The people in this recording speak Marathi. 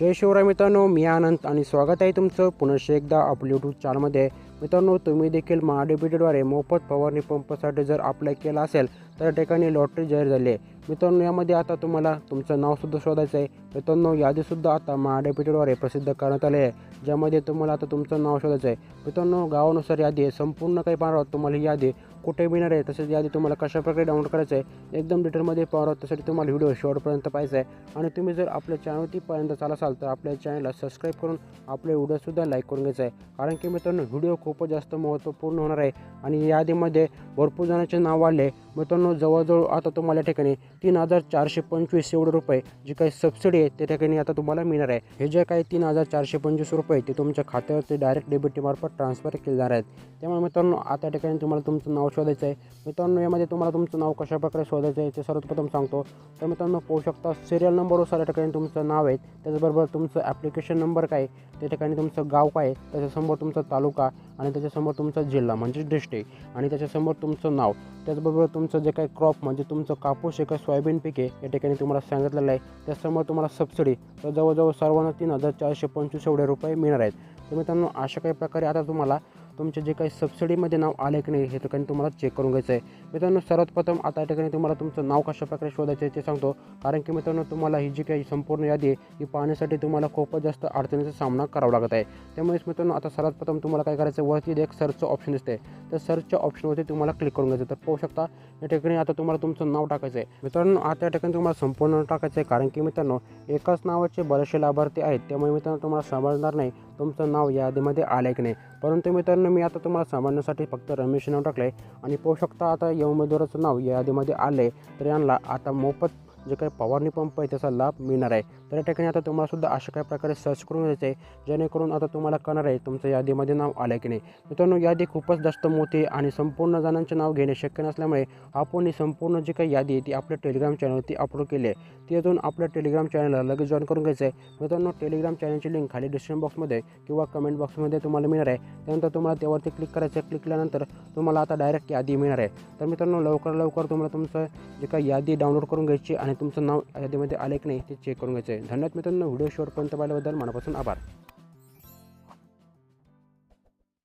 जय शिवराय मित्रांनो मी आनंद आणि स्वागत आहे तुमचं. पुनश्च एकदा आपल्या यूट्यूब चॅनलमध्ये मित्रांनो तुम्ही देखील महाडेबिटेद्वारे मोफत फवारणी पंपासाठी जर अप्लाय केला असेल तर ठिकाणी लॉटरी जाहीर झाली आहे. मित्रांनो यामध्ये आता तुम्हाला तुमचं नावसुद्धा शोधायचं आहे. मित्रांनो यादीसुद्धा आता महाडेबिटेद्वारे प्रसिद्ध करण्यात आले आहे. ज्यामध्ये तुम्हाला आता तुमचं नाव शोधायचं आहे. मित्रांनो गावानुसार यादी आहे. संपूर्ण काही पाहणार आहोत. तुम्हाला ही यादी कुठे मिळणार आहे? तसेच यादी तुम्हाला कशाप्रकारे डाउनलोड करायचं आहे? एकदम डिटेलमध्ये पाहणार आहोत. त्यासाठी तुम्हाला व्हिडिओ शेवटपर्यंत पाहायचा आहे. आणि तुम्ही जर आपल्या चॅनलवरती पर्यंत चाल असाल तर आपल्या चॅनलला सबस्क्राईब करून आपले व्हिडिओसुद्धा लाईक करून घ्यायचा आहे. कारण की मित्रांनो व्हिडिओ खूपच जास्त महत्त्वपूर्ण होणार आहे. आणि यादीमध्ये भरपूर जणांचे नाव वाढले मित्रांनो जवळजवळ आता तुम्हाला या ठिकाणी तीन हजार चारशे पंचवीस एवढे रुपये जी काही सबसिडी आहे त्या ठिकाणी आता तुम्हाला मिळणार आहे. हे जे काही तीन हजार चारशे पंचवीस रुपये ते तुमच्या खात्यावरती डायरेक्ट डेबिटीमार्फत ट्रान्सफर केले जाणार आहेत. त्यामुळे मित्रांनो आता या ठिकाणी तुम्हाला तुमचं नाव शोधायचं आहे. मित्रांनो यामध्ये तुम्हाला तुमचं नाव कशाप्रकारे शोधायचं आहे ते सर्वप्रथम सांगतो. तर मित्रांनो पाहू शकता सिरियल नंबरवर या ठिकाणी तुमचं नाव आहे. त्याचबरोबर तुमचं ॲप्लिकेशन नंबर काय आहे, त्या ठिकाणी तुमचं गाव काय आहे, त्याच्यासमोर तुमचा तालुका आणि त्याच्यासमोर तुमचा जिल्हा म्हणजे डिस्ट्रिक्ट आणि त्याच्यासमोर तुमचं नाव. त्याचबरोबर तुमचं जे काही क्रॉप म्हणजे तुमचं कापूस आहे का सोयाबीन पीक आहे या ठिकाणी तुम्हाला सांगितलेलं आहे. त्यासमोर तुम्हाला सबसिडी तर जवळजवळ सर्वांना तीन हजार चारशे पंचवीस एवढे रुपये मिळणार आहेत. तर मित्रांनो अशा काही प्रकारे आता तुम्हाला तुमचे जे काही सबसिडीमध्ये नाव आले की नाही हे ठिकाणी तुम्हाला चेक करून घ्यायचं आहे मित्रांनो सर्वात प्रथम आता या ठिकाणी तुम्हाला तुमचं नाव कशा प्रकारे शोधायचं आहे ते सांगतो. कारण की मित्रांनो तुम्हाला ही जी काही संपूर्ण यादी आहे ही पाहण्यासाठी तुम्हाला खूपच जास्त अडचणीचा सामना करावा लागत आहे. त्यामुळेच मित्रांनो आता सर्वात प्रथम तुम्हाला काय करायचं वरती एक सर्चचं ऑप्शन दिसते तर सर्चच्या ऑप्शनवरती तुम्हाला क्लिक करून घ्यायचं तर पाहू शकता या ठिकाणी आता तुम्हाला तुमचं नाव टाकायचं आहे मित्रांनो आता या ठिकाणी तुम्हाला संपूर्ण टाकायचं आहे कारण की मित्रांनो एकाच नावाचे बरेचसे लाभार्थी आहेत. त्यामुळे मित्रांनो तुम्हाला समजणार नाही तुमचं नाव यादीमध्ये आलं आहे की नाही. परंतु मित्रांनो मी आता तुम्हाला समजण्यासाठी फक्त रमेश नाव टाकलं आहे आणि पाहू शकता आता या उमेदवाराचं नाव या यादीमध्ये आलं आहे तर यांना आता मोफत जे काही पवारणी पंप आहे त्याचा लाभ मिळणार आहे. तर या ठिकाणी आता तुम्हालासुद्धा अशा काही प्रकारे सर्च करून घ्यायचं आहे जेणेकरून आता तुम्हाला कळणार आहे तुमचं यादीमध्ये नाव आलं आहे की नाही. मित्रांनो यादी खूपच जास्त मोठी आणि संपूर्ण जणांचे नाव घेणे शक्य नसल्यामुळे आपण ही संपूर्ण जी काही यादी आहे ती आपल्या टेलिग्राम चॅनलवरती अपलोड केली आहे. ती अजून आपल्या टेलिग्राम चॅनलला लगेच जॉईन करून घ्यायचं आहे. मित्रांनो टेलिग्राम चॅनलची लिंक खाली डिस्क्रिप्शन बॉक्समध्ये किंवा कमेंट बॉक्समध्ये तुम्हाला मिळणार आहे. त्यानंतर तुम्हाला त्यावरती क्लिक करायचं आहे. क्लिक केल्यानंतर तुम्हाला आता डायरेक्ट यादी मिळणार आहे. तर मित्रांनो लवकर लवकर तुम्हाला तुमचं जे काही यादी डाउनलोड करून घ्यायची आणि तुमचं नाव यादीमध्ये आले की नाही ते चेक करून घ्यायचं आहे. धन्यवाद मित्रांनो. व्हिडिओ शेवटपर्यंत पाहिल्याबद्दल मनापासून आभार.